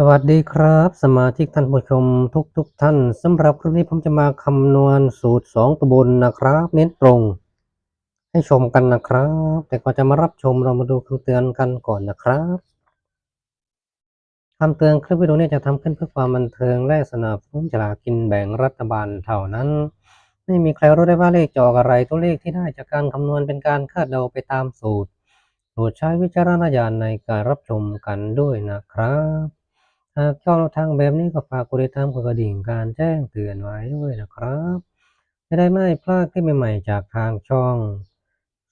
สวัสดีครับ สมาชิกท่านผู้ชมทุกทุกๆท่านสำหรับคลิปนี้ผมจะมาคำนวณสูตรสองตัวบนนะครับ เน้นตรง ให้ชมกันนะครับ แต่ก่อนจะมารับชมเรามาดูคำเตือนกันก่อนนะครับคำเตือนคลิปวิดีโอนี้จะทำขึ้นเพื่อความบันเทิงและสนับสนุนฉลากกินแบ่งรัฐบาลเท่านั้น ไม่มีใครรู้ได้ว่าเลขจออกอะไรตัวเลขที่ได้จากการคำนวณเป็นการคาดเดาไปตามสูตรโปรดใช้วิจารณญาณในการรับชมกันด้วยนะครับ หากชอบทางแบบนี้ก็ฝากกดติดตามกดกระดิ่งการแจ้งเตือนไว้ด้วยนะครับ จะได้ไม่พลาดคลิปใหม่ๆจากทางช่อง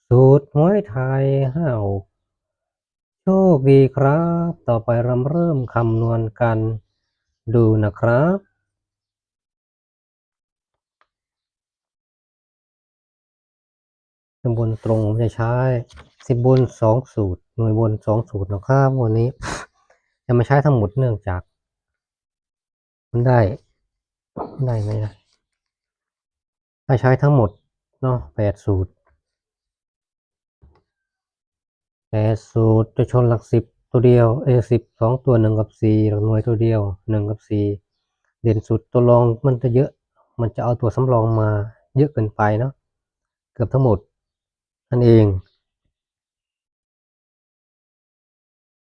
สูตรหวยไทยห้าโชคดีครับ ต่อไปเราเริ่มคำนวณกันดูนะครับบบนตรงผมจะใช้สิบบนสองสูตร หน่วยบนสองสูตรนะครับวันนี้ จะมาใช้ทั้งหมดเนื่องจาก มันได้ได้ไหมนะถ้าใช้ทั้งหมดเนาะแปดสูตรแปดสูตรจะชนหลักสิบตัวเดียวเอสิบสองตัวหนึ่งกับสี่หลักหน่วยตัวเดียวหนึ่งกับสี่เด่นสุดตัวรองมันจะเยอะ มันจะเอาตัวสำรองมาเยอะเกินไปเนาะเกือบทั้งหมดนั่นเอง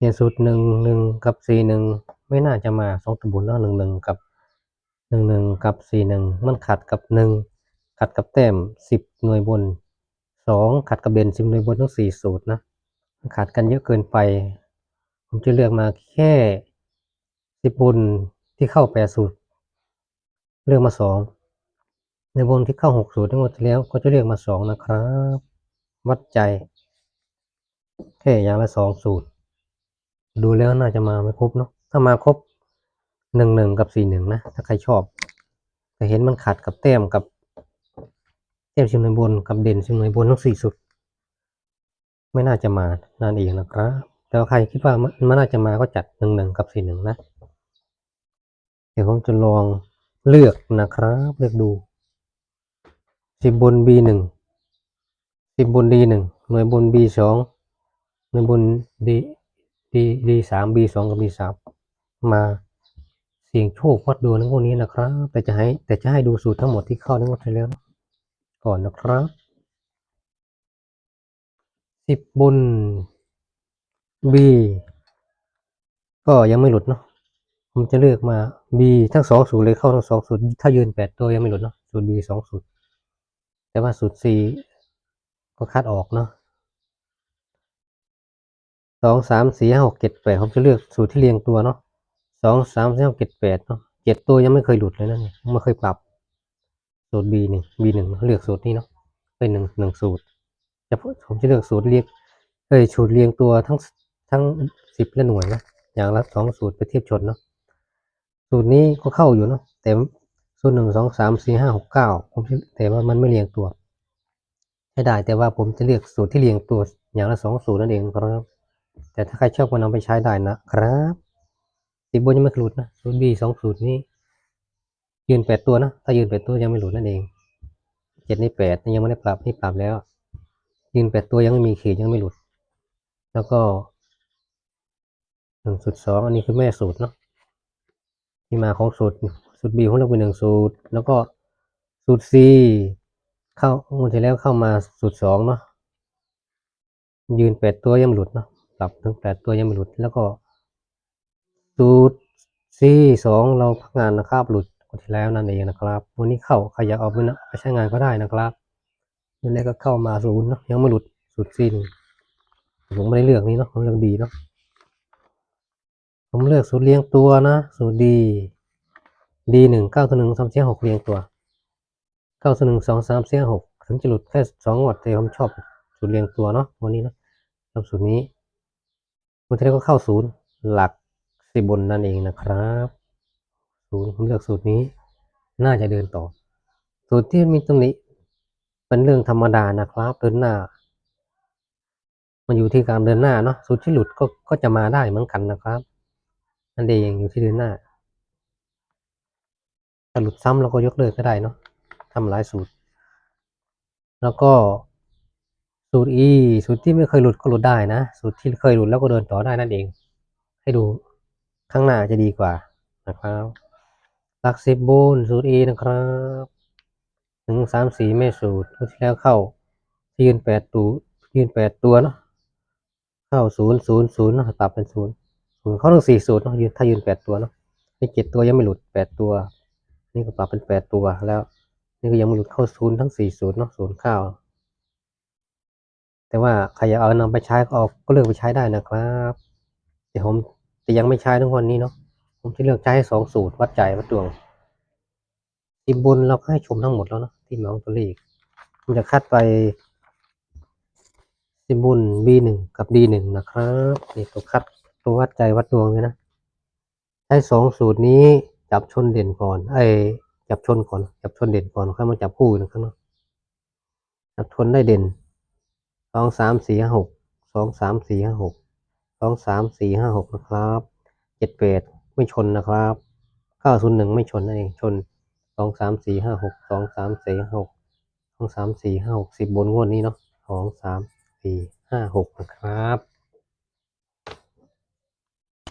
เด่นสุดหนึ่งหนึ่งกับสี่หนึ่งไม่น่าจะมาสองตัวบนเนาะหนึ่งหนึ่งกับหนึ่งหนึ่งกับสี่หนึ่งมันขัดกับหนึ่งขัดกับแต้มสิบหน่วยบนสองขัดกับเด่นสิบหน่วยบนทั้งสี่สูตรนะมันขัดกันเยอะเกินไป ผมจะเลือกมาแค่สิบบนที่เข้าแปดสูตร เลือกมาสองในบนที่เข้าหกสูตรทั้งหมดแล้วก็จะเลือกมาสองนะครับ วัดใจแค่อย่างละสองสูตร ดูแล้วน่าจะมาไม่ครบเนาะถ้ามาครบหนึ่งหนึ่งกับสี่หนึ่งนะ ถ้าใครชอบ แต่เห็นมันขัดกับแต้มกับเทียบชิมในบนกับเด่นชิมในบนทั้งสี่สุด ไม่น่าจะมานั่นเองนะครับ แต่ว่าใครคิดว่ามันมันน่าจะมาก็จัดหนึ่งหนึ่งกับสี่หนึ่งนะ เดี๋ยวผมจะลองเลือกนะครับ เลือกดูสิบบน B หนึ่งสิบบน D หนึ่งหน่วยบน B สองหน่วยบน D D D สาม B สองกับ D สามมาเสี่ยงโชควัดดวงในพวกนี้นะครับ แต่จะให้แต่จะให้ดูสูตรทั้งหมดที่เข้าในงวดที่แล้วก่อนนะครับสิบบน B ก็ยังไม่หลุดเนาะผมจะเลือกมา B ทั้งสองสูตรเลยเข้าทั้งสองสูตรถ้ายืนแปดตัวยังไม่หลุดเนาะสูตร B สองสูตรแต่ว่าสูตร C ก็คัดออกเนาะ สองสามสี่ห้าหกเจ็ดแปดผมจะเลือกสูตรที่เรียงตัวเนาะสองสามสี่ห้าเจ็ดแปดเนาะเจ็ดตัวยังไม่เคยหลุดเลยนะเนี่ยไม่เคยปรับสูตร B หนึ่ง B หนึ่งเลือกสูตรนี้เนาะเป็นหนึ่งหนึ่งสูตรจะผมจะเลือกสูตรเรียงเอ้ยสูตรเรียงตัวทั้งทั้งสิบและหน่วยนะอย่างละสองสูตรไปเทียบชนเนาะสูตรนี้ก็เข้าอยู่เนาะแต่สูตรหนึ่งสองสามสี่ห้าหกเก้าผมแต่ว่ามันไม่เรียงตัวให้ได้แต่ว่าผมจะเลือกสูตรที่เรียงตัวอย่างละสองสูตรนั่นเองครับ แต่ถ้าใครชอบก็นำไปใช้ได้นะครับสิบบนยังไม่หลุดนะสูตร B สองสูตรนี้ ยืนแปดตัวนะ ถ้ายืนแปดตัวยังไม่หลุดนั่นเองเจ็ดในแปดยังไม่ได้ปรับนี่ปรับแล้ว ยืนแปดตัวยังไม่มีขีดยังไม่หลุด แล้วก็หนึ่งสูตรสองอันนี้คือแม่สูตรเนาะที่มาของสูตรสูตร B ของเราเป็นหนึ่งสูตร แล้วก็สูตร C เข้างวดที่แล้วเข้ามาสูตรสองเนาะยืนแปดตัวยังไม่หลุดเนาะับถึงแปดตัวยังไม่หลุด แล้วก็สูตร C สองเราพักงานนะครับหลุดงวดที่แล้วนั่นเองนะครับ วันนี้เข้าใครอยากเอาไปนะไปใช้งานก็ได้นะครับนี่แรกก็เข้ามาศูนย์เนาะยังไม่หลุดสูตร C หนึ่งผมไม่ได้เลือกนี้เนาะผมเลือกดีเนาะผมเลือกสูตรเรียงตัวนะสูตรดีดีหนึ่งเก้าตัวหนึ่งสามเสียหกเรียงตัวเก้าตัวหนึ่งสองสามเสียหกถึงจะหลุดแค่สองงวดแต่ผมชอบสูตรเรียงตัวเนาะวันนี้นาะชอบสูตรนี้ วันที่แล้ก็เข้าศูนย์หลักสิบบนนั่นเองนะครับศูนย์ผมเลือกสูตรนี้ น่าจะเดินต่อ สูตรที่มีตรงนี้ เป็นเรื่องธรรมดานะครับ เดินหน้า มันอยู่ที่การเดินหน้าเนาะสูตรที่หลุดก็ก็จะมาได้เหมือนกันนะครับนั่นเองอยู่ที่เดินหน้าถ้าหลุดซ้ำเราก็ยกเลิกก็ได้เนาะทำหลายสูตร แล้วก็ สูตร E สูตรที่ไม่เคยหลุดก็หลุดได้นะ สูตรที่เคยหลุดแล้วก็เดินต่อได้นั่นเอง ให้ดูข้างหน้าจะดีกว่านะครับหลักสิบบนสูตร E นะครับหนึ่งสามสี่ไม่สูตรที่แล้วเข้ายืนแปดตัวยืนแปดตัวเนาะเข้าศูนย์ศูนย์ศูนย์เนาะปรับเป็นศูนย์ศูนย์เข้าทั้งสี่สูตรเนาะยืนถ้ายืนแปดตัวเนาะนี่เจ็ดตัวยังไม่หลุดแปดตัว นี่ก็ปรับเป็นแปดตัวแล้ว นี่ก็ยังไม่หลุดเข้าศูนย์ทั้งสี่สูตรเนาะศูนย์เข้า แต่ว่าใครอยากเอานำไปใช้ก็เอาก็เลือกไปใช้ได้นะครับแต่ผมแต่ยังไม่ใช้ทุกวันนี้เนาะผมจะเลือกใช้สองสูตรวัดใจวัดดวงทีมบุญเราก็ให้ชมทั้งหมดแล้วเนาะที่มของตัวเลขผมจะคัดไปทีมบุญ B1 กับ D1 นะครับนี่ตัวคัดตัววัดใจวัดดวงเลยนะใช้สองสูตรนี้จับชนเด่นก่อนไอ้จับชนก่อน จับชนเด่นก่อนค่อยมาจับคู่นะครับเนาะจับชนได้เด่น สองสามสี่ห้าหกสองสามสี่ห้าหกสองสามสี่ห้าหกนะครับเจ็ดแปดไม่ชนนะครับเก้าศูนย์หนึ่งไม่ชนนั่นเองชนสองสามสี่ห้าหกสองสามสี่ห้าหกสองสามสี่ห้าหกสิบบนงวดนี้เนาะสองสามสี่ห้าหกนะครับ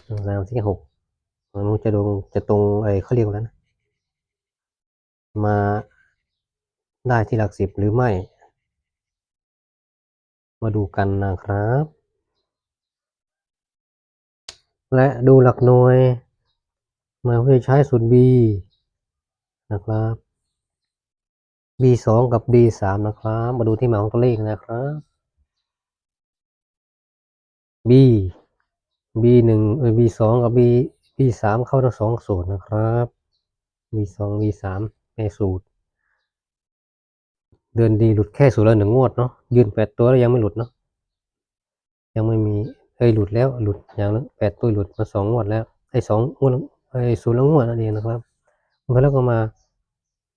สองสามสี่หกมันจะตรงจะตรงไอ้เขาเรียกว่าอะไรนะมาได้ที่หลักสิบหรือไม่ มาดูกันนะครับ และดูหลักหน่วยหมายว่าจะใช้สูตร B นะครับ B สองกับ D สามนะครับ มาดูที่มาของตัวเลขนะครับ B B หนึ่งเออ B สองกับ B B สามเข้าทั้งสองสูตรนะครับ B สอง B สามในสูตร เดือนดีหลุดแค่สูตรละหนึ่งงวดเนาะยืนแปดตัวแล้วยังไม่หลุดเนาะยังไม่มีเคยหลุดแล้วหลุดอย่างละแปดตัวหลุดมาสองงวดแล้วไอ้สองงวดไอ้สูตรละงวดนั่นเองนะครับแล้วก็มา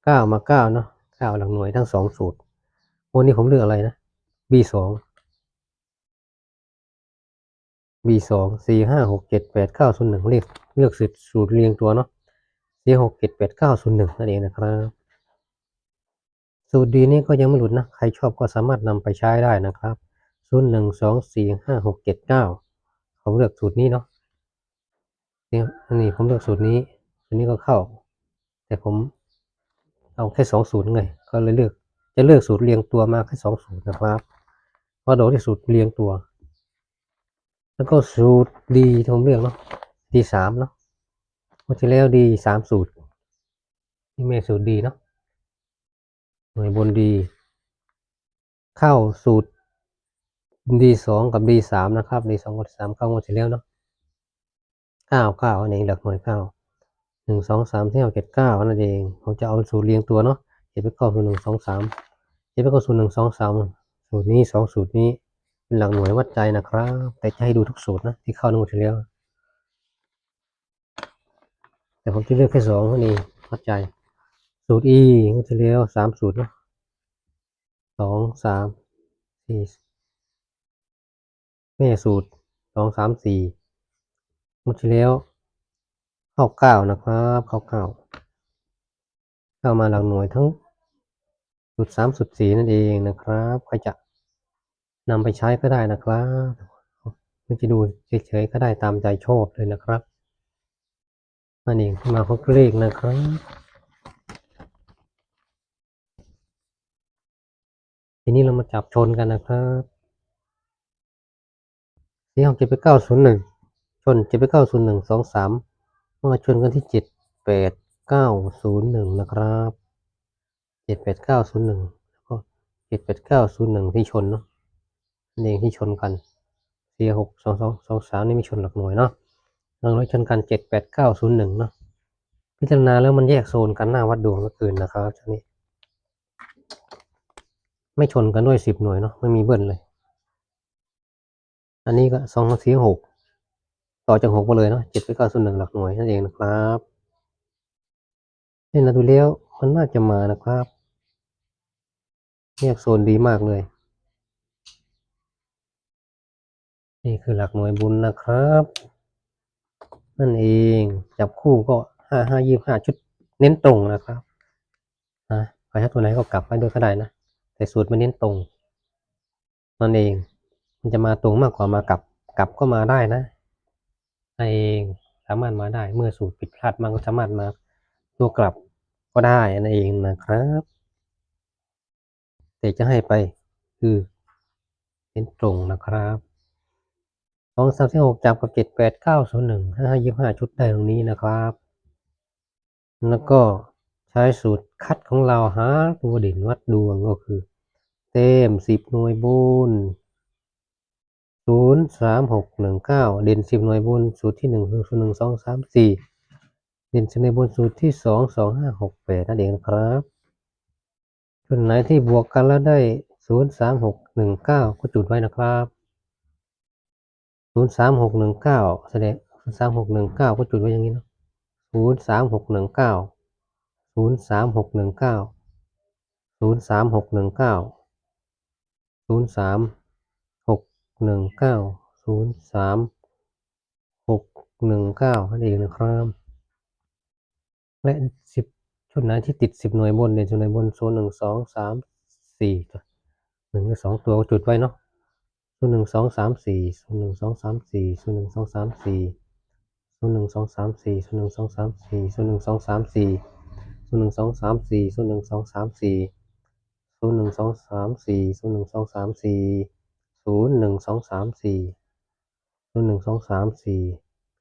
เก้ามาเก้าเนาะเก้าหลักหน่วยทั้งสองสูตรวันนี้ผมเลือกอะไรนะ B สอง B สองสี่ห้าหกเจ็ดแปดเก้าศูนย์หนึ่งเรียกเลือกสูตรสูตรเรียงตัวเนาะสี่หกเจ็ดแปดเก้าศูนย์หนึ่งนั่นเองนะครับ สูตรดีนี้ก็ยังไม่หลุดนะ ใครชอบก็สามารถนำไปใช้ได้นะครับศูนย์หนึ่งสองสี่ห้าหกเจ็ดเก้าผมเลือกสูตรนี้เนาะนี่นนี้ผมเลือกสูตรนี้สูตรนี้ก็เข้า แต่ผมเอาแค่สองสูตรไงก็เลยเลือก จะเลือกสูตรเรียงตัวมาแค่สองสูตรนะครับเพราะโดยที่สูตรเรียงตัว แล้วก็สูตรดีที่ผมเลือกเนาะดีสามเนาะเมื่อที่แล้วดีสามสูตรนี่แม่สูตรดีเนาะ หน่วยบนดี เข้าสูตรดีสองกับดีสามนะครับดีสองกับสามเข้างวดที่แล้วเนาะเก้าเก้าอันนี้หลักหน่วยเก้าหนึ่งสองสามเที่าเจ็ดเก้านั่นเองผมจะเอาสูตรเรียงตัวเนาะเจ็ดไปเข้าสูตรหนึ่งสองสามเจ็ดไปเข้าสูตรหนึ่งสองสามสูตรนี้สองสูตรนี้เป็นหลักหน่วยวัดใจนะครับ แต่จะให้ดูทุกสูตรนะที่เข้าในงวดที่แล้วแต่ผมจะเลือกแค่สองนั่นเองวัดใจ สูตร e งวดที่แล้วสามสูตรนะสองสามสี่แม่สูตรสองสามสี่งวดที่แล้วเข้าเก้านะครับเข้าเก้าเข้ามาหลักหน่วยทั้งสูตรสามสูตรสี่นั่นเองนะครับใครจะนำไปใช้ก็ได้นะครับไม่จะดูเฉยๆก็ได้ตามใจชอบเลยนะครับนั่นเองมาของเลขนะครับ ทีนี้เรามาจับชนกันนะครับสี่หกเจ็ดไปเก้าศูนย์หนึ่งชนเจ็ดไปเก้าศูนย์หนึ่งสองสามมาชนกันที่เจ็ดแปดเก้าศูนย์หนึ่งนะครับเจ็ดแปดเก้าศูนย์หนึ่งแล้วก็เจ็ดแปดเก้าศูนย์หนึ่งที่ชนเนาะนั่เองที่ชนกันสี่หกสองสองสองสามนี่ไม่ชนหลักหน่วยเนาะหลักหน่วยชนกันเจ็ดแปดเก้าศูนย์หนึ่งเนาะพิจารณาแล้วมันแยกโซนกันหน้าวัดดวงเมื่อคืนนะครับทีนี้ ไม่ชนกันด้วยสิบหน่วยเนาะไม่มีเบิ้ลเลย อันนี้ก็สองสี่หกต่อจากหกมาเลยเนาะเจ็ดไปเก้าส่วนหนึ่งหลักหน่วยนั่นเองนะครับนี่นะดูแล้วมันน่าจะมานะครับแยกโซนดีมากเลย นี่คือหลักหน่วยบุญนะครับ นั่นเองจับคู่ก็ห้าห้ายี่ห้าชุดเน้นตรงนะครับนะใครถ้าตัวไหนก็กลับไปด้วยก็ได้นะ แต่สูตรมันเน้นตรงนั่นเอง มันจะมาตรงมากกว่ามากลับ กลับก็มาได้นะนั่นเองสามารถมาได้ เมื่อสูตรผิดพลาดมันก็สามารถมาตัวกลับก็ได้นั่นเองนะครับ แต่จะให้ไปคือเป็นตรงนะครับสองสามสี่หกจับกับเจ็ดแปดเก้าศูนย์หนึ่งห้ายี่ห้าชุดได้ตรงนี้นะครับ แล้วก็ ช้สูตรคัดของเราหาตัวเด่นวัดดวงก็คือ เต็มสิบหน่วยบุญศูนย์สามหกหนึ่งเก้าเด่นสิบหน่วยบุญสูตรที่หนึ่งคือสูตรหนึ่งสองสามสี่เด่นสิบหน่วยบุญสูตรที่สองสองห้าหกแปดนั่นเองครับชุดไหนที่บวกกันแล้วได้ศูนย์สามหกหนึ่งเก้าก็จุดไว้นะครับศูนย์สามหกหนึ่งเก้าแสดงสามหกหนึ่งเก้าก็จุดไว้อย่างนี้เนาะศูนย์สามหกหนึ่งเก้า ศูนย์สามหกหนึ่งเก้าศูนย์สามหกหนึ่งเก้าศูนย์สามหกหนึ่งเก้าศูนย์สามหกหนึ่งเก้านั่นเองนะครับ และสิบชุดไหนที่ติดสิบหน่วยบนเด่นสิบหน่วยบนโซนหนึ่งสองสามสี่หนึ่งหรือสองตัวจุดไว้เนาะโซนหนึ่งสองสามสี่โซนหนึ่งสองสามสี่โซนหนึ่งสองสามสี่โซนหนึ่งสองสามสี่โซนหนึ่งสองสามสี่โซนหนึ่งสองสามสี่ โซนย์หนึ่งสองสามสี่โซนย์หนึ่งสองสามสี่โซนย์หนึ่งสองสามสี่โซนย์หนึ่งสองสามสี่ศูนย์หนึ่งสองสามสี่โซนย์หนึ่งสองสามสี่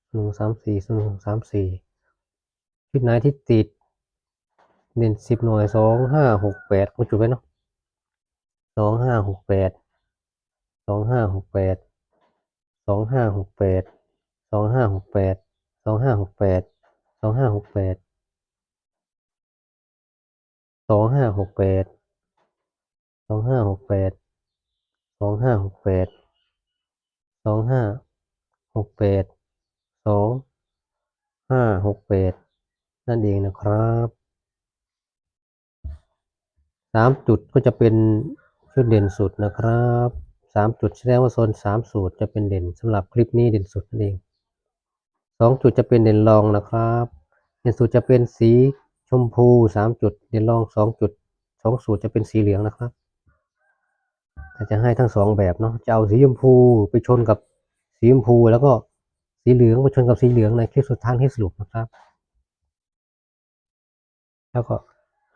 โซนหนึ่งสามสี่โซนย์หนึ่งสามสี่ชุดไหนที่ติดเด่นสิบหน่วยสองห้าหกแปดก็จุดไว้เนาะสองห้าหกแปดสองห้าหกแปดสองห้าหกแปดสองห้าหกแปดสองห้าหกแปดสองห้าหกแปด สองห้าหกแปดสองห้าหกแปดสองห้าหกแปดสองห้าหกแปดสองห้าหกแปดนั่นเองนะครับสามจุดก็จะเป็นชุดเด่นสุดนะครับสามจุดแสดงว่าโซนสามสูตรจะเป็นเด่นสำหรับคลิปนี้เด่นสุดนั่นเองสองจุดจะเป็นเด่นรองนะครับ เด่นสุดจะเป็นสี ชมพูสามจุด เด่นรองสองจุดสองสูตรจะเป็นสีเหลืองนะครับแต่จะให้ทั้งสองแบบเนาะจะเอาสีชมพูไปชนกับสีชมพูแล้วก็สีเหลืองไปชนกับสีเหลืองในคลิปสุดท้ายที่สรุปนะครับ แล้วก็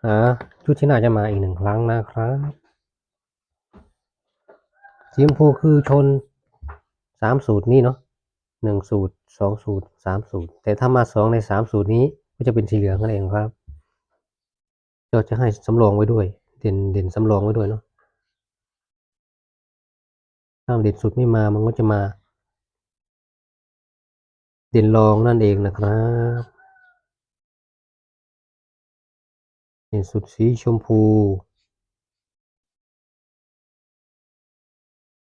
หาชุดที่น่าจะมาอีกหนึ่งครั้งนะครับสีชมพูคือชนสามสูตรนี้เนาะหนึ่งสูตรสองสูตรสามสูตร แต่ถ้ามาสองในสามสูตรนี้ก็จะเป็นสีเหลืองนั่นเองครับ เราจะให้สำรองไว้ด้วย เด่นเด่นสำรองไว้ด้วยเนาะถ้าเด่นสุดไม่มามันก็จะมา เด่นรองนั่นเองนะครับ เด่นสุดสีชมพู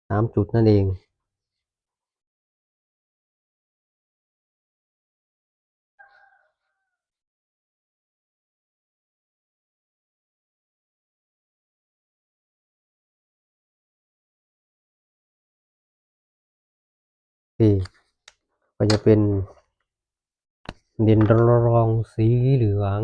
สามจุดนั่นเอง ก็จะเป็นเด่นรองสีเหลือง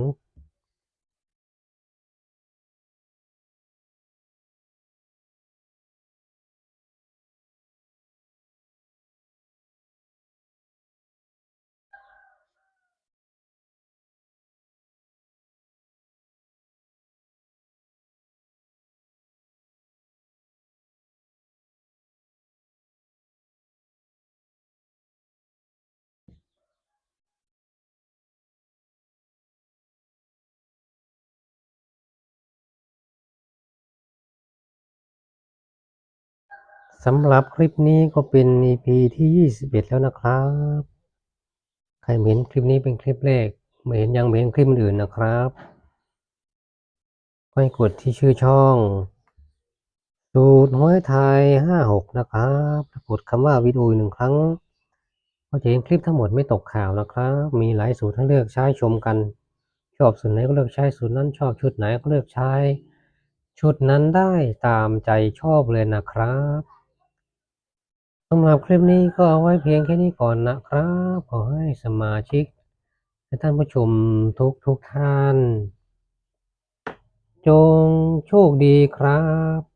สำหรับคลิปนี้ก็เป็น EP ที่ 21 แล้วนะครับ ใครเห็นคลิปนี้เป็นคลิปแรกไม่เห็นยังเห็นคลิปอื่นนะครับก็ให้กดที่ชื่อช่องสูตรห้อยไทย 56 นะครับกดคำว่าวิดีโอหนึ่งครั้งก็จะเห็นคลิปทั้งหมดไม่ตกข่าวนะครับ มีหลายสูตรให้เลือกใช้ชมกัน ชอบสูตรไหนก็เลือกใช้สูตรนั้นชอบชุดไหนก็เลือกใช้ ชุดนั้นได้ตามใจชอบเลยนะครับ สำหรับคลิปนี้ก็เอาไว้เพียงแค่นี้ก่อนนะครับ ขอให้สมาชิกและท่านผู้ชมทุกทุกท่าน จงโชคดีครับ